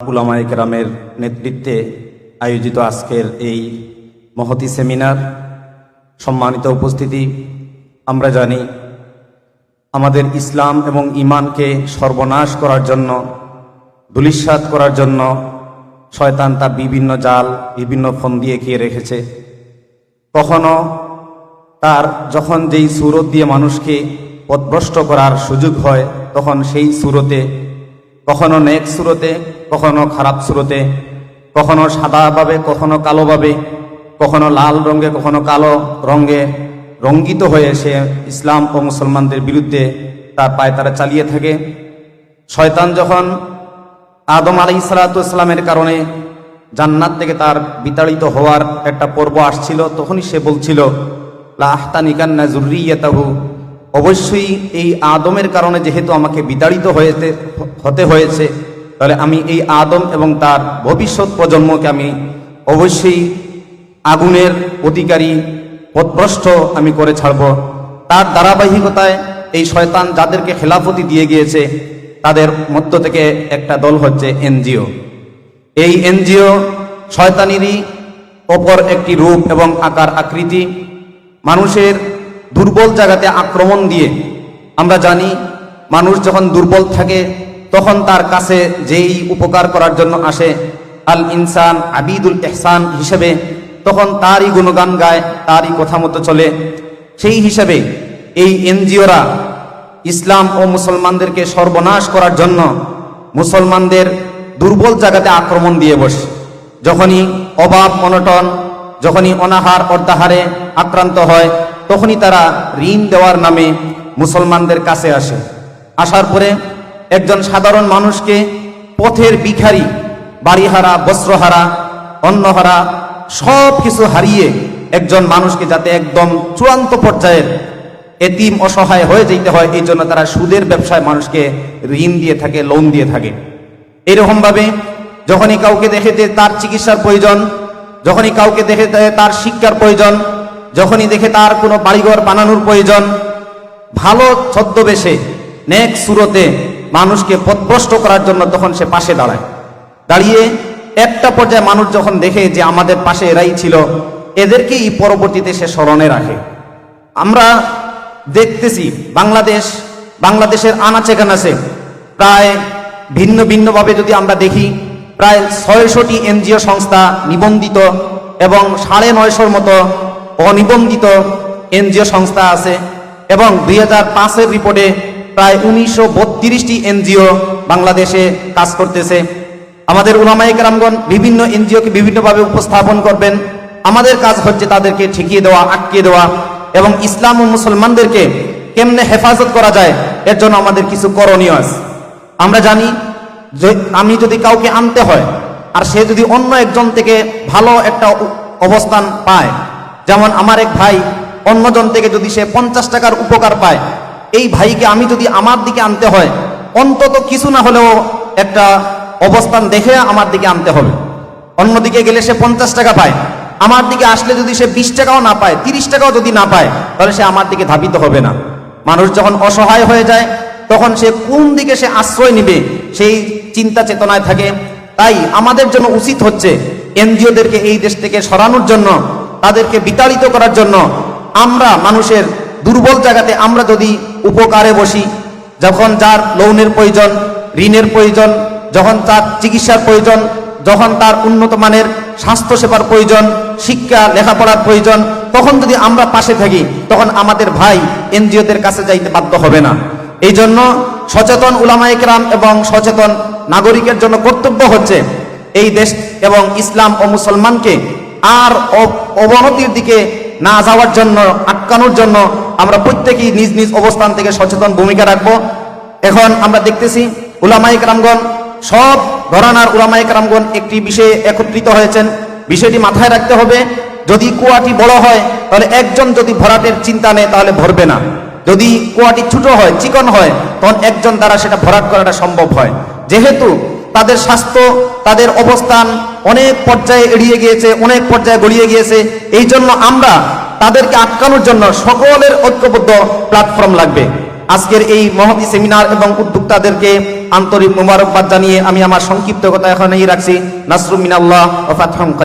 উলামায়ে কেরামের নেতৃত্বে আয়োজিত আজকের এই মহতি সেমিনার, সম্মানিত উপস্থিতি, আমরা জানি আমাদের ইসলাম এবং ইমানকে সর্বনাশ করার জন্য ধুলিস্বাত করার জন্য শয়তান তা বিভিন্ন জাল, বিভিন্ন ফোন দিয়ে এঁকিয়ে রেখেছে। কখনো তার যখন যেই সুরত দিয়ে মানুষকে পথভ্রষ্ট করার সুযোগ হয়, তখন সেই সুরতে, কখনো নেক সুরতে কখনো খারাপ সুরতে, কখনো সাদাভাবে কখনো কালোভাবে কখনো লাল রঙে, কখনো কালো রঙে রঙ্গিত হয়ে সে ইসলাম ও মুসলমানদের বিরুদ্ধে তার পায়ে তারা চালিয়ে থাকে। শয়তান যখন আদম আলী সালাতামের কারণে জান্নাত থেকে তার বিতাড়িত হওয়ার একটা পর্ব আসছিল, তখনই সে বলছিল লাহতানিকান্না জুরিয়াতাহু অবশ্যই এই আদমের কারণে যেহেতু আমাকে বিতাড়িত হয়েতে, হতে হয়েছে তাহলে আমি এই আদম এবং তার ভবিষ্যৎ প্রজন্মকে আমি অবশ্যই আগুনের অধিকারী, পথভ্রষ্ট আমি করে ছাড়ব। তার ধারাবাহিকতায় এই শয়তান যাদেরকে খেলাফতি দিয়ে গিয়েছে, তাদের মধ্য থেকে একটা দল হচ্ছে এনজিও। এই এনজিও শয়তানেরই অপর একটি রূপ এবং আকার আকৃতি। মানুষের দুর্বল জায়গাতে আক্রমণ দিয়ে, আমরা জানি মানুষ যখন দুর্বল থাকে তখন তার কাছে যেই উপকার করার জন্য আসে, আল ইনসান আবিদুল এহসান হিসেবে, তখন তারই গুণগান গায়, তারই কথা মতো চলে। সেই হিসেবে এই এনজিওরা ইসলাম ও মুসলমানদেরকে সর্বনাশ করার জন্য মুসলমানদের দুর্বল জায়গাতে আক্রমণ দিয়ে বসে। যখনই অভাব অনটন যখনই অনাহার অর্ধাহারে আক্রান্ত হয়, তখনই তারা ঋণ দেওয়ার নামে মুসলমানদের কাছে আসে। আসার পরে একজন সাধারণ মানুষকে পথের ভিখারি, বাড়িহারা, বস্ত্রহারা, অন্নহারা সব কিছু হারিয়ে একজন মানুষকে যাতে একদম চূড়ান্ত পর্যায়ের এতিম অসহায় হয়ে যেতে হয়, এই জন্য তারা সুদের ব্যবসায় মানুষকে ঋণ দিয়ে থাকে লোন দিয়ে থাকে। এরকমভাবে যখনই কাউকে দেখে যে তার চিকিৎসার প্রয়োজন, যখনই কাউকে দেখে তার শিক্ষার প্রয়োজন, যখনই দেখে তার কোনো বাড়িঘর বানানোর প্রয়োজন, ভালো ছদ্মবেশে, নেক সুরতে মানুষকে পথভ্রষ্ট করার জন্য তখন সে পাশে দাঁড়ায়। দাঁড়িয়ে একটা পর্যায়ে মানুষ যখন দেখে যে আমাদের পাশে এরাই ছিল, এদেরকেই পরবর্তীতে সে স্মরণে রাখে। আমরা দেখতেছি বাংলাদেশ, বাংলাদেশের আনাচে কানাচে প্রায় ভিন্ন ভিন্নভাবে যদি আমরা দেখি, প্রায় ছয়শটি এনজিও সংস্থা নিবন্ধিত এবং সাড়ে নয়শোর মতো অনিবন্ধিত এনজিও সংস্থা আছে এবং দুই হাজার রিপোর্টে প্রায় উনিশশো বত্রিশটি এনজিও বাংলাদেশে কাজ করতেছে। আমাদের উলামায়ে কেরামগণ বিভিন্ন এনজিওকে বিভিন্নভাবে উপস্থাপন করবেন। আমাদের কাজ হচ্ছে তাদেরকে ঠেকিয়ে দেওয়া, আটকিয়ে দেওয়া এবং ইসলাম ও মুসলমানদেরকে কেমনে হেফাজত করা যায়, এর জন্য আমাদের কিছু করণীয় আছে। আমরা জানি আমি যদি কাউকে আনতে হয়, আর সে যদি অন্য একজন থেকে ভালো একটা অবস্থান পায়, যেমন আমার এক ভাই, অন্যজন থেকে যদি সে পঞ্চাশ টাকার উপকার পায় এই ভাইকে আমি যদি আমার দিকে আনতে হয়, অন্তত কিছু না হলেও একটা অবস্থান দেখে আমার দিকে আনতে হবে। অন্যদিকে গেলে সে পঞ্চাশ টাকা পায়। আমার দিকে আসলে যদি সে বিশ টাকাও না পায়, তিরিশ টাকাও যদি না পায়, তাহলে সে আমার দিকে ধাবিত হবে না। মানুষ যখন অসহায় হয়ে যায়, তখন সে কোন দিকে সে আশ্রয় নিবে, সেই চিন্তা চেতনায় থাকে। তাই আমাদের জন্য উচিত হচ্ছে এনজিওদেরকে এই দেশ থেকে সরানোর জন্য, তাদেরকে বিতাড়িত করার জন্য আমরা মানুষের দুর্বল জায়গাতে আমরা যদি উপকারে বসি। যখন যার লোনের প্রয়োজন, ঋণের প্রয়োজন, যখন তার চিকিৎসার প্রয়োজন, যখন তার উন্নত মানের স্বাস্থ্য সেবার প্রয়োজন, শিক্ষা, লেখাপড়ার প্রয়োজন, তখন যদি আমরা পাশে থাকি, তখন আমাদের ভাই এনজিওদের কাছে যাইতে বাধ্য হবে না। এই জন্য সচেতন উলামায়ে কেরাম এবং সচেতন নাগরিকের জন্য কর্তব্য হচ্ছে এই দেশ এবং ইসলাম ও মুসলমানকে আর অবনতির দিকে না যাওয়ার জন্য, আটকানোর জন্য আমরা প্রত্যেকেই নিজ নিজ অবস্থান থেকে সচেতন ভূমিকা রাখব। এখন আমরা দেখতেছি, উলামায়ে কেরামগণ, সব ঘরানার উলামায়ে কেরামগণ একটি বিষয়ে একত্রিত হয়েছেন। বিষয়টি মাথায় রাখতে হবে, যদি কুয়াটি বড় হয়, তাহলে একজন যদি ভরাটের চিন্তা নেয়, তাহলে ভরবে না। যদি কুয়াটি ছোট হয়, চিকন হয়, তখন একজন দ্বারা সেটা ভরাট করাটা সম্ভব হয়। যেহেতু তাদের স্বাস্থ্য, তাদের অবস্থান অনেক পর্যায়ে এড়িয়ে গিয়েছে, অনেক পর্যায়ে গড়িয়ে গিয়েছে। এই জন্য আমরা তাদেরকে আটকানোর জন্য সকলের ঐক্যবদ্ধ প্ল্যাটফর্ম লাগবে। আজকের এই মহতি সেমিনার এবং উদ্যোক্তাদেরকে আন্তরিক মোবারকবাদ জানিয়ে আমি আমার সংক্ষিপ্ত কথা এখন এই রাখছি নাসরুমিনাল্লাহ ও ফাতহম